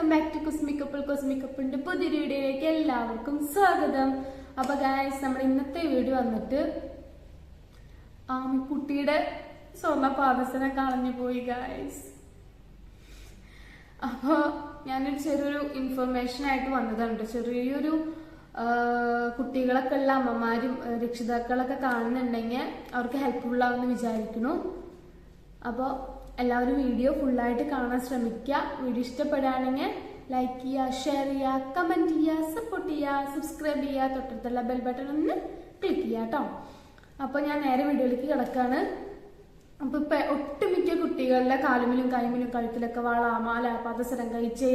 Welcome back to cosmic couple കുസ്മിക് കപ്പിളിന്റെ പുതിയൊരു വീഡിയോയിലേക്ക് എല്ലാവർക്കും സ്വാഗതം. അപ്പൊ ഗായ്സ് നമ്മുടെ ഇന്നത്തെ വീഡിയോ വന്നിട്ട് ആമിക്കുട്ടിയുടെ സ്വർണ പാദസന കളഞ്ഞു പോയി ഗായ്സ് അപ്പൊ ഞാനൊരു ചെറിയൊരു ഇൻഫർമേഷൻ ആയിട്ട് വന്നതാണ് ചെറിയൊരു ആ, കുട്ടികളൊക്കെ ഉള്ള അമ്മമാരും ആ, രക്ഷിതാക്കളൊക്കെ കാണുന്നുണ്ടെങ്കിൽ അവർക്ക് ഹെൽപ്ഫുൾ ആവുമെന്ന് വിചാരിക്കുന്നു. അപ്പോൾ എല്ലാവരും വീഡിയോ ഫുള്ളായിട്ട് കാണാൻ ശ്രമിക്കുക. വീഡിയോ ഇഷ്ടപ്പെടുകയാണെങ്കിൽ ലൈക്ക് ചെയ്യുക ഷെയർ ചെയ്യുക കമന്റ് ചെയ്യുക സപ്പോർട്ട് ചെയ്യുക സബ്സ്ക്രൈബ് ചെയ്യുക തൊട്ടടുത്തുള്ള ബെൽ ബട്ടൺ ഒന്ന് ക്ലിക്ക് ചെയ്യുക കേട്ടോ അപ്പോൾ ഞാൻ നേരെ വീഡിയോയിലേക്ക് കിടക്കാണ് അപ്പൊ ഇപ്പൊ ഒട്ടുമിക്ക കുട്ടികളുടെ കാലുമിലും കൈമിലും കഴുത്തിലൊക്കെ വള മാല പാദസരം കഴിച്ചേ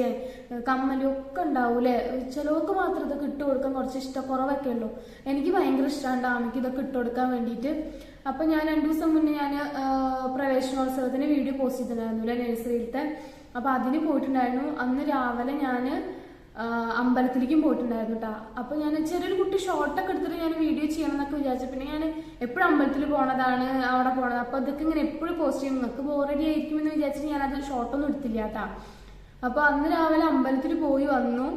കമ്മലും ഒക്കെ ഉണ്ടാവൂലേ ചിലവർക്ക് മാത്രം ഇതൊക്കെ ഇട്ട് കൊടുക്കാൻ കുറച്ച് ഇഷ്ടക്കുറവൊക്കെ ഉള്ളൂ. എനിക്ക് ഭയങ്കര ഇഷ്ടമുണ്ട് ആമയ്ക്ക് ഇതൊക്കെ ഇട്ട് കൊടുക്കാൻ വേണ്ടിയിട്ട്. അപ്പൊ ഞാൻ രണ്ടു ദിവസം മുന്നേ ഞാൻ പ്രവേശനോത്സവത്തിന് വീഡിയോ പോസ്റ്റ് ചെയ്തിട്ടുണ്ടായിരുന്നു നഴ്സറിയിലത്തെ. അപ്പൊ അതിന് പോയിട്ടുണ്ടായിരുന്നു. അന്ന് രാവിലെ ഞാൻ അമ്പലത്തിലേക്കും പോയിട്ടുണ്ടായിരുന്നു കേട്ടോ അപ്പൊ ഞാൻ ചെറിയൊരു കുട്ടി ഷോർട്ടൊക്കെ എടുത്തിട്ട് ഞാൻ വീഡിയോ ചെയ്യണം എന്നൊക്കെ വിചാരിച്ചു. പിന്നെ ഞാൻ എപ്പോഴും അമ്പലത്തിൽ പോണതാണ് അവിടെ പോണത് അപ്പൊ അതൊക്കെ ഇങ്ങനെ എപ്പോഴും പോസ്റ്റ് ചെയ്യും നിങ്ങൾക്ക് ബോറടി ആയിരിക്കും എന്ന് വിചാരിച്ചിട്ട് ഞാൻ അതിൽ ഷോർട്ടൊന്നും എടുത്തില്ല കേട്ടാ അപ്പൊ അന്ന് രാവിലെ അമ്പലത്തിൽ പോയി വന്നു.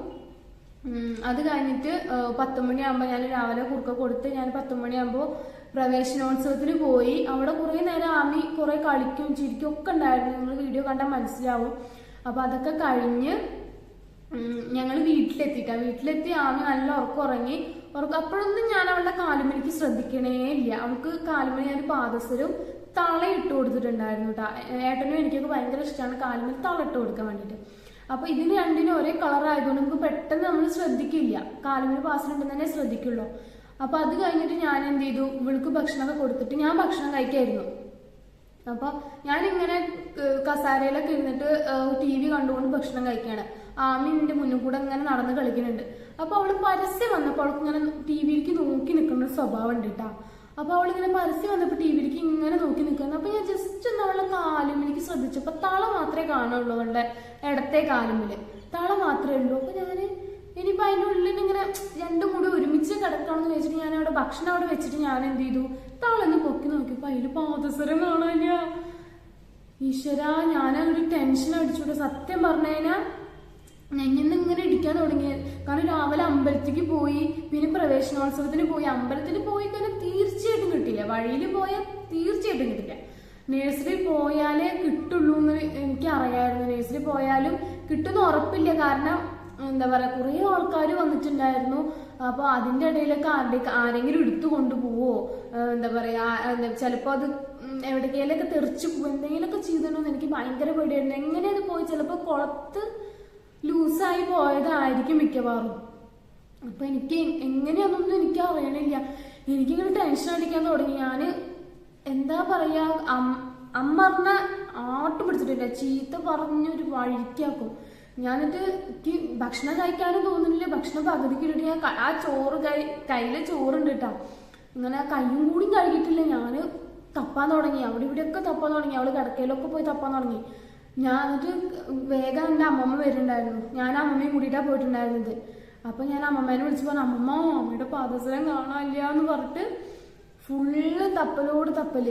അത് കഴിഞ്ഞിട്ട് പത്തുമണിയാകുമ്പോൾ പത്ത് മണിയാകുമ്പോൾ ഞാൻ രാവിലെ കുറുക്ക കൊടുത്ത് ഞാൻ പത്തുമണിയാകുമ്പോൾ പ്രവേശനോത്സവത്തിന് പോയി. അവിടെ കുറേ നേരം ആമി കുറേ കളിക്കും ചിരിക്കും ഒക്കെ ഉണ്ടായിരുന്നു. നിങ്ങൾ വീഡിയോ കണ്ടാൽ മനസ്സിലാവും. അപ്പൊ അതൊക്കെ കഴിഞ്ഞ് ഞങ്ങൾ വീട്ടിലെത്തിയിട്ടാ വീട്ടിലെത്തി ആമി നല്ല ഉറക്കം ഉറങ്ങി ഉറക്കം അപ്പോഴൊന്നും ഞാൻ അവളുടെ കാലുമണിക്ക് ശ്രദ്ധിക്കണേ ഇല്ല. അവൾക്ക് കാലുമണി ഞാൻ പാദസരവും തള ഇട്ട് കൊടുത്തിട്ടുണ്ടായിരുന്നു കേട്ടോ ഏട്ടനും എനിക്കൊക്കെ ഭയങ്കര ഇഷ്ടമാണ് കാലുമണി തള ഇട്ട് കൊടുക്കാൻ വേണ്ടിയിട്ട് അപ്പൊ ഇതിന് രണ്ടിനും ഒരേ കളർ ആയതുകൊണ്ട് നമുക്ക് പെട്ടെന്ന് നമ്മൾ ശ്രദ്ധിക്കില്ല. കാലുമണി പാസിലുണ്ടെന്ന് തന്നെ ശ്രദ്ധിക്കുള്ളൂ. അപ്പൊ അത് കഴിഞ്ഞിട്ട് ഞാൻ എന്ത് ചെയ്തു? ഇവൾക്ക് ഭക്ഷണമൊക്കെ കൊടുത്തിട്ട് ഞാൻ ഭക്ഷണം കഴിക്കായിരുന്നു. അപ്പൊ ഞാനിങ്ങനെ ഇങ്ങനെ കസാരയിലൊക്കെ ഇരുന്നിട്ട് ടി വി കണ്ടുകൊണ്ട് ഭക്ഷണം കഴിക്കുകയാണ് ആമി എന്റെ മുന്നിൽ കൂടെ ഇങ്ങനെ നടന്ന് കളിക്കുന്നുണ്ട്. അപ്പൊ അവൾ പരസ്യം വന്നപ്പോൾ അവൾക്ക് ഇങ്ങനെ ടി വിയിലേക്ക് നോക്കി നിൽക്കുന്ന ഒരു സ്വഭാവം ഉണ്ട് കേട്ടാ അപ്പൊ അവളിങ്ങനെ പരസ്യം വന്നപ്പോ ടി വിയിലേക്ക് ഇങ്ങനെ നോക്കി നിൽക്കുന്നു അപ്പൊ ഞാൻ ജസ്റ്റ് ഒന്ന് അവളുടെ കാലുമിലേക്ക് ശ്രദ്ധിച്ചപ്പോ തള മാത്രമേ കാണുള്ളൂ അവളുടെ ഇടത്തെ കാലുമിൽ തള മാത്രമേ ഉള്ളൂ. അപ്പൊ ഞാൻ ഇനിയിപ്പൊ അതിന്റെ ഉള്ളിൽ ഇങ്ങനെ രണ്ടും കൂടി ഒരുമിച്ച് കിടക്കാണെന്ന് വെച്ചിട്ട് ഞാൻ അവിടെ ഭക്ഷണം അവിടെ വെച്ചിട്ട് ഞാൻ എന്ത് ചെയ്തു? തളന്ന് പൊക്കി നോക്കിയപ്പോ അതിൽ പാദസരം കാണാനില്ല. ഈശ്വര ഞാൻ ഒരു ടെൻഷൻ അടിച്ചുകൊണ്ട് സത്യം പറഞ്ഞു കഴിഞ്ഞാൽ നെഞ്ഞിന്ന് ഇങ്ങനെ ഇടിക്കാൻ തുടങ്ങിയത് കാരണം രാവിലെ അമ്പലത്തിലേക്ക് പോയി പിന്നെ പ്രവേശനോത്സവത്തിന് പോയി. അമ്പലത്തിൽ പോയി കഴിഞ്ഞാൽ തീർച്ചയായിട്ടും കിട്ടില്ല. വഴിയിൽ പോയാൽ തീർച്ചയായിട്ടും കിട്ടില്ല. നേഴ്സറി പോയാലേ കിട്ടുള്ളൂ എന്ന് എനിക്ക് അറിയാമായിരുന്നു നേഴ്സറി പോയാലും കിട്ടുന്ന ഉറപ്പില്ല. കാരണം എന്താ പറയാ കുറേ ആൾക്കാർ വന്നിട്ടുണ്ടായിരുന്നു. അപ്പൊ അതിന്റെ ഇടയിലൊക്കെ ആരുടെ ആരെങ്കിലും എടുത്തു കൊണ്ടുപോവോ? എന്താ പറയാ ചിലപ്പോ അത് എവിടേക്കെങ്കിലൊക്കെ തെറിച്ചു പോകും എന്തെങ്കിലുമൊക്കെ ചെയ്തിട്ടുണ്ടോ എനിക്ക് ഭയങ്കര പേടിയായിരുന്നു. എങ്ങനെ അത് പോയി? ചിലപ്പോ കുളത്ത് ലൂസായി പോയതായിരിക്കും മിക്കവാറും. അപ്പൊ എനിക്ക് എങ്ങനെയാണെന്നൊന്നും എനിക്ക് അറിയണില്ല. എനിക്കിങ്ങനെ ടെൻഷൻ അടിക്കാൻ തുടങ്ങി. ഞാൻ എന്താ പറയാ അമ്മറിനെ ആട്ട് പിടിച്ചിട്ടില്ല. ചീത്ത പറഞ്ഞൊരു വഴിക്കാക്കും. ഞാനിട്ട് എനിക്ക് ഭക്ഷണം കഴിക്കാനും തോന്നുന്നില്ല. ഭക്ഷണം പകുതിക്ക് ഞാൻ ആ ചോറ് കൈ കയ്യിലെ ചോറുണ്ട് കേട്ടോ ഇങ്ങനെ കയ്യും കൂടി കഴുകിയിട്ടില്ല. ഞാൻ തപ്പാൻ തുടങ്ങി. അവിടെ ഇവിടെയൊക്കെ തപ്പാൻ തുടങ്ങി. അവൾ കിടക്കയിലൊക്കെ പോയി തപ്പാൻ തുടങ്ങി. എന്നിട്ട് വേഗം എന്റെ അമ്മമ്മ വരുന്നുണ്ടായിരുന്നു. ഞാൻ അമ്മമ്മയും കൂടിയിട്ടാ പോയിട്ടുണ്ടായിരുന്നത്. അപ്പൊ ഞാൻ അമ്മമ്മേനെ വിളിച്ചു പറഞ്ഞു അമ്മമ്മ അമ്മയുടെ പാദസരം കാണാനില്ല എന്ന് പറഞ്ഞിട്ട് ഫുള്ള് തപ്പലോട് തപ്പൽ.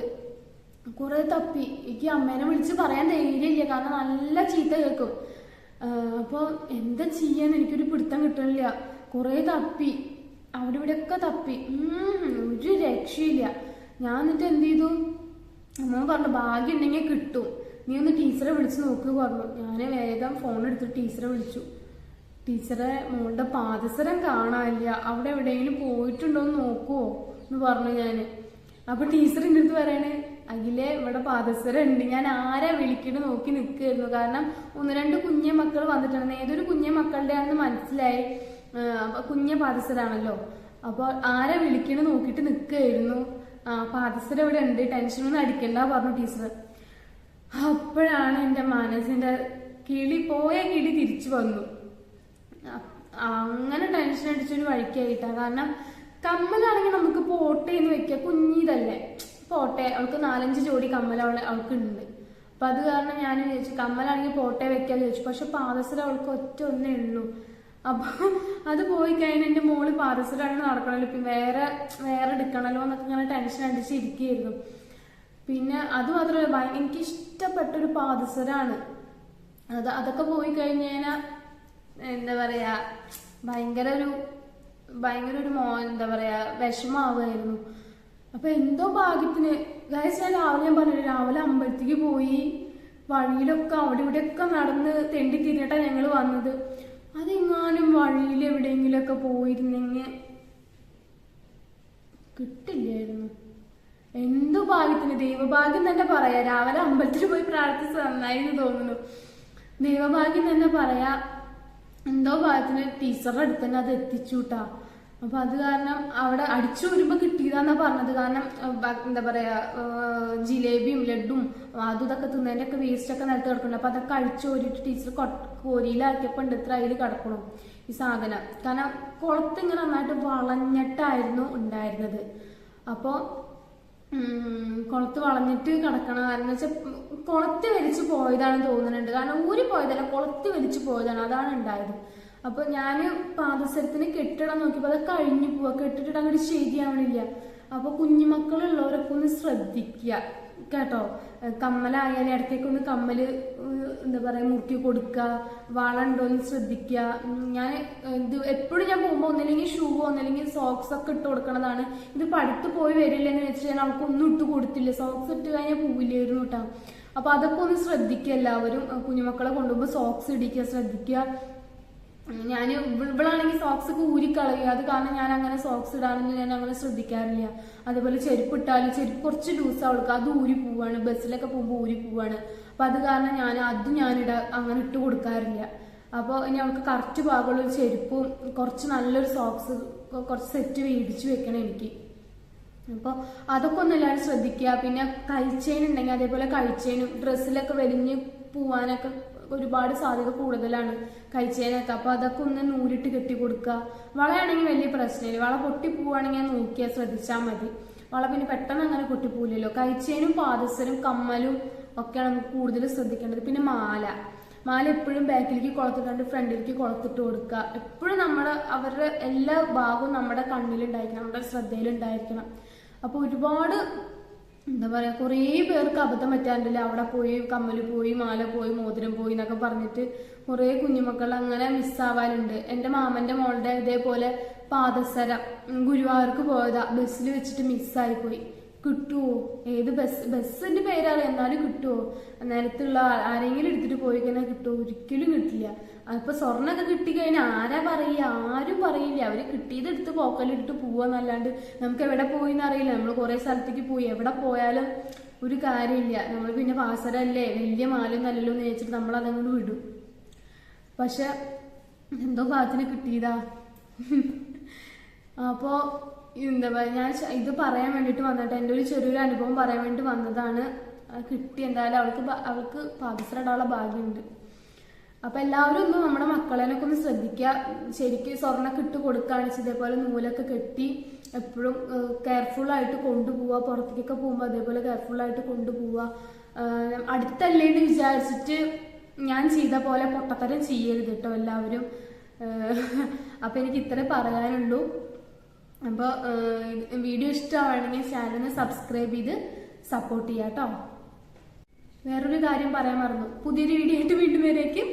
കുറേ തപ്പി. എനിക്ക് അമ്മേനെ വിളിച്ച് പറയാൻ ധൈര്യമില്ല. കാരണം നല്ല ചീത്ത കേൾക്കും. അപ്പോൾ എന്താ ചെയ്യാൻ എനിക്കൊരു പിടുത്തം കിട്ടണില്ല. കുറേ തപ്പി. അവിടെ ഇവിടെ ഒക്കെ തപ്പി ഒരു രക്ഷയില്ല. ഞാൻ എന്നിട്ട് എന്ത് ചെയ്തു? അമ്മ പറഞ്ഞു ഭാഗ്യം ഉണ്ടെങ്കിൽ കിട്ടും. നീ ഒന്ന് ടീച്ചറെ വിളിച്ച് നോക്ക് പറഞ്ഞു. ഞാൻ വേഗം ഫോൺ എടുത്ത് ടീച്ചറെ വിളിച്ചു. ടീച്ചറെ മോളുടെ പാദസരം കാണാനില്ല. അവിടെ എവിടെയെങ്കിലും പോയിട്ടുണ്ടോ എന്ന് നോക്കുവോ എന്ന് പറഞ്ഞു ഞാൻ അപ്പൊ ടീച്ചർ എന്റെ അടുത്ത് പറയണേ അഖിലെ ഇവിടെ പാദസരം ഉണ്ട്. ഞാൻ ആരാ വിളിക്കണ നോക്കി നിൽക്കുകയായിരുന്നു. കാരണം ഒന്ന് രണ്ട് കുഞ്ഞെ മക്കൾ വന്നിട്ടുണ്ട്. ഏതൊരു കുഞ്ഞെ മക്കളുടെ ആണെന്ന് മനസ്സിലായി അപ്പൊ കുഞ്ഞെ പാദസരാണല്ലോ. അപ്പോൾ ആരാ വിളിക്കണ നോക്കിയിട്ട് നിൽക്കുകയായിരുന്നു. ആ പാദസരം ഇവിടെ ഉണ്ട്. ടെൻഷനൊന്നും അടിക്കണ്ട പറഞ്ഞു ടീച്ചർ അപ്പോഴാണ് എന്റെ മനസ്സിന്റെ കിളി പോയ കിളി തിരിച്ചു വന്നു. അങ്ങനെ ടെൻഷൻ അടിച്ചൊരു വഴിക്കായിട്ടാ. കാരണം കമ്മലാണെങ്കിൽ നമുക്ക് പോട്ടെ എന്ന് വെക്കാം. കുഞ്ഞിതല്ലേ. പോട്ടെ അവൾക്ക് നാലഞ്ച് ജോഡി അവൾ അവൾക്ക് ഉണ്ട് അപ്പൊ അത് കാരണം ഞാൻ ചോദിച്ചു കമ്മലാണെങ്കിൽ പോട്ടെ വെക്കാന്ന് ചോദിച്ചു പക്ഷെ പാദസരം അവൾക്ക് ഒറ്റ ഒന്നേ ഉള്ളൂ. അപ്പൊ അത് പോയി കഴിഞ്ഞാൽ എന്റെ മോൾ പാദസരമാണ് നടക്കണല്ലോ. ഇപ്പൊ വേറെ വേറെ എടുക്കണല്ലോ എന്നൊക്കെ ഇങ്ങനെ ടെൻഷൻ അടിച്ചിരിക്കുകയായിരുന്നു പിന്നെ അത് മാത്രമല്ല എനിക്ക് ഇഷ്ടപ്പെട്ട ഒരു പാദസരാണ്. അത് അതൊക്കെ പോയി കഴിഞ്ഞാൽ എന്താ പറയാ ഭയങ്കര ഒരു ഭയങ്കര ഒരു മോ എന്താ പറയാ വിഷമാവുമായിരുന്നു. അപ്പൊ എന്തോ ഭാഗ്യത്തിന് ഗൈസ് ഞാൻ രാവിലെ ഞാൻ പറഞ്ഞു രാവിലെ അമ്പലത്തേക്ക് പോയി വഴിയിലൊക്കെ അവിടെ ഇവിടെയൊക്കെ നടന്ന് തെണ്ടി തിരിട്ടാ ഞങ്ങൾ വന്നത്. അതെങ്ങാനും വഴിയിൽ എവിടെയെങ്കിലുമൊക്കെ പോയിരുന്നെങ്കിൽ കിട്ടില്ലായിരുന്നു. എന്തോ ഭാഗ്യത്തിന്? ദൈവഭാഗ്യം തന്നെ പറയാ. രാവിലെ അമ്പലത്തിൽ പോയി പ്രാർത്ഥിച്ച് നന്നായി എന്ന് തോന്നുന്നു. ദൈവഭാഗ്യം തന്നെ പറയാ എന്തോ ഭാഗ്യത്തിന് ടീച്ചറുടെ അടുത്ത് തന്നെ അത് എത്തിച്ചുട്ടാ. അപ്പൊ അത് കാരണം അവിടെ അടിച്ചു വരുമ്പോ കിട്ടിയതാന്നാ പറഞ്ഞത്. കാരണം എന്താ പറയാ ജിലേബിയും ലഡും അതും ഇതൊക്കെ തിന്നതിന്റെ ഒക്കെ വേസ്റ്റ് ഒക്കെ നിലത്ത് കിടക്കുന്നുണ്ട്. അപ്പൊ അതൊക്കെ അടിച്ചു ഓരിട്ട് ടീച്ചർ കോരിയിലാക്കിയപ്പോ ഉണ്ട് ഇത്ര അതിൽ കിടക്കണം ഈ സാധനം. കാരണം കുളത്ത് ഇങ്ങനെ നന്നായിട്ട് വളഞ്ഞിട്ടായിരുന്നു ഉണ്ടായിരുന്നത്. അപ്പോ ഉം, കുളത്ത് വളഞ്ഞിട്ട് കിടക്കണ കാരണം വെച്ചാൽ കുളത്ത് വലിച്ചു പോയതാണ് തോന്നുന്നുണ്ട്. കാരണം ഊരി പോയതല്ല കുളത്ത് വലിച്ചു പോയതാണ്. അതാണ് ഉണ്ടായത്. അപ്പൊ ഞാൻ പാദസരത്തിന് കെട്ടിടാൻ നോക്കിയപ്പോ അത് കഴിഞ്ഞു പോവാ. കെട്ടിട്ടിട്ട് അങ്ങോട്ട് ശരിയാവണില്ല. അപ്പൊ കുഞ്ഞുമക്കളുള്ളവരൊക്കെ ഒന്ന് ശ്രദ്ധിക്കുക കേട്ടോ കമ്മലായാലും ഇടയ്ക്കൊക്കെ ഒന്ന് കമ്മൽ എന്താ പറയാ മുറുക്കി കൊടുക്കുക വള ഉണ്ടോ എന്ന് ശ്രദ്ധിക്കുക ഞാൻ ഇത് എപ്പോഴും ഞാൻ പോകുമ്പോൾ ഒന്നില്ലെങ്കിൽ ഷൂ ഒന്നില്ലെങ്കിൽ സോക്സ് ഒക്കെ ഇട്ട് കൊടുക്കണതാണ്. ഇത് പഠിത്ത് പോയി വരില്ലെന്ന് വെച്ച് ഞാൻ അവൾക്ക് ഒന്നും ഇട്ട് കൊടുത്തില്ല. സോക്സ് ഇട്ട് കഴിഞ്ഞാൽ പോവില്ലായിരുന്നു കേട്ടോ അപ്പൊ അതൊക്കെ ഒന്ന് ശ്രദ്ധിക്കുക എല്ലാവരും. കുഞ്ഞുമക്കളെ കൊണ്ടുപോകുമ്പോൾ സോക്സ് ഇടിക്കുക ശ്രദ്ധിക്കുക ഞാൻ ഇവളാണെങ്കിൽ സോക്സ് ഒക്കെ ഊരിക്കളയുക അത് കാരണം ഞാൻ അങ്ങനെ സോക്സ് ഇടാനൊന്നും ഞാൻ അങ്ങനെ ശ്രദ്ധിക്കാറില്ല. അതേപോലെ ചെരുപ്പ് ഇട്ടാലും ചെരുപ്പ് കുറച്ച് ലൂസ് അവൾക്ക് അത് ഊരി പോവാണ്. ബസ്സിലൊക്കെ പോകുമ്പോൾ ഊരി പോവാണ്. അപ്പൊ അത് കാരണം ഞാൻ അത് ഞാനിട അങ്ങനെ ഇട്ട് കൊടുക്കാറില്ല. അപ്പോൾ ഇനി അവൾക്ക് കറക്റ്റ് ഭാഗമുള്ള ചെരുപ്പും കുറച്ച് നല്ലൊരു സോക്സ് കുറച്ച് സെറ്റ് മേടിച്ചു വെക്കണം എനിക്ക്. അപ്പോൾ അതൊക്കെ ഒന്ന് എല്ലാവരും ശ്രദ്ധിക്കുക. പിന്നെ കഴിച്ചേനുണ്ടെങ്കിൽ അതേപോലെ കഴിച്ചേനും ഡ്രസ്സിലൊക്കെ വലിഞ്ഞ് പോവാനൊക്കെ ഒരുപാട് സാധ്യത കൂടുതലാണ് കഴിച്ചതിനൊക്കെ അപ്പോൾ അതൊക്കെ ഒന്ന് നൂലിട്ട് കെട്ടി കൊടുക്കുക. വളയാണെങ്കിൽ വലിയ പ്രശ്നമില്ല. വള പൊട്ടി ഞാൻ നോക്കിയാൽ ശ്രദ്ധിച്ചാൽ മതി. വള പിന്നെ പെട്ടെന്ന് അങ്ങനെ പൊട്ടിപ്പോവില്ലല്ലോ. കഴിച്ചേനും പാദസരും കമ്മലും ഒക്കെയാണ് നമുക്ക് കൂടുതൽ ശ്രദ്ധിക്കേണ്ടത്. പിന്നെ മാല. മാല എപ്പോഴും ബാക്കിലേക്ക് കൊളത്തിട്ടുണ്ട് ഫ്രണ്ടിലേക്ക് കൊളത്തിട്ട് കൊടുക്കുക. എപ്പോഴും നമ്മുടെ അവരുടെ എല്ലാ ഭാഗവും നമ്മുടെ കണ്ണിലുണ്ടായിരിക്കണം. നമ്മുടെ ശ്രദ്ധയിലുണ്ടായിരിക്കണം. അപ്പോൾ ഒരുപാട് എന്താ പറയാ കുറേ പേർക്ക് അബദ്ധം പറ്റാറുണ്ടല്ലേ അവിടെ പോയി കമ്മൽ പോയി മാല പോയി മോതിരം പോയി എന്നൊക്കെ പറഞ്ഞിട്ട് കുറേ കുഞ്ഞുമക്കൾ അങ്ങനെ മിസ്സാവാനുണ്ട് എന്റെ മാമന്റെ മോളുടെ ഇതേപോലെ പാദസരം ഗുരുവായൂർക്ക് പോയതാ ബസ്സിൽ വെച്ചിട്ട് മിസ്സായി പോയി കിട്ടുവോ? ഏത് ബസ് ബസ്സിന്റെ പേരറിയാം എന്നാലും കിട്ടുവോ? നിലത്തുള്ള ആ- ആരെങ്കിലും എടുത്തിട്ട് പോയി കഴിഞ്ഞാൽ കിട്ടുമോ ഒരിക്കലും കിട്ടില്ല. അപ്പൊ സ്വർണൊക്കെ കിട്ടിക്കഴിഞ്ഞാൽ ആരാ പറയുക? ആരും പറയില്ല. അവർ കിട്ടിയതെടുത്ത് പോക്കലിട്ട് പോവാന്നല്ലാണ്ട് നമുക്ക് എവിടെ പോയി എന്നറിയില്ല നമ്മൾ കുറെ സ്ഥലത്തേക്ക് പോയി. എവിടെ പോയാലും ഒരു കാര്യമില്ല. നമ്മൾ പിന്നെ പാസരല്ലേ? വലിയ മാലും നല്ലല്ലോ എന്ന് ചോദിച്ചിട്ട് നമ്മൾ അതങ്ങോട്ട് വിടും. പക്ഷെ എന്തോ ഭാഗത്തിന് കിട്ടിയതാ. അപ്പോ എന്താ പറയാ ഞാൻ ഇത് പറയാൻ വേണ്ടിട്ട് വന്നിട്ട് എന്റെ ഒരു ചെറിയൊരു അനുഭവം പറയാൻ വേണ്ടി വന്നതാണ്. കിട്ടി. എന്തായാലും അവൾക്ക് അവൾക്ക് ഇടാനുള്ള ഭാഗ്യമുണ്ട്. അപ്പൊ എല്ലാവരും ഒന്ന് നമ്മുടെ മക്കളെനൊക്കെ ഒന്ന് ശ്രദ്ധിക്കുക. ശരിക്കും സ്വർണൊക്കെ ഇട്ട് കൊടുക്കുകയാണെന്ന് ഇതേപോലെ നൂലൊക്കെ കെട്ടി എപ്പോഴും കെയർഫുൾ ആയിട്ട് കൊണ്ടുപോവുക. പുറത്തേക്കൊക്കെ പോകുമ്പോൾ അതേപോലെ കെയർഫുൾ ആയിട്ട് കൊണ്ടുപോവുക. അടുത്തല്ലേ എന്ന് വിചാരിച്ചിട്ട് ഞാൻ ചെയ്ത പോലെ പൊട്ടത്തരം ചെയ്യരുത് കേട്ടോ എല്ലാവരും. അപ്പൊ എനിക്ക് ഇത്രേ പറയാനുള്ളൂ. അപ്പോൾ വീഡിയോ ഇഷ്ടമാണെങ്കിൽ ചാനലിനെ സബ്സ്ക്രൈബ് ചെയ്ത് സപ്പോർട്ട് ചെയ്യാം കേട്ടോ വേറൊരു കാര്യം പറയാൻ മറന്നു. പുതിയൊരു വീഡിയോ ആയിട്ട് വീണ്ടും വരേക്കും.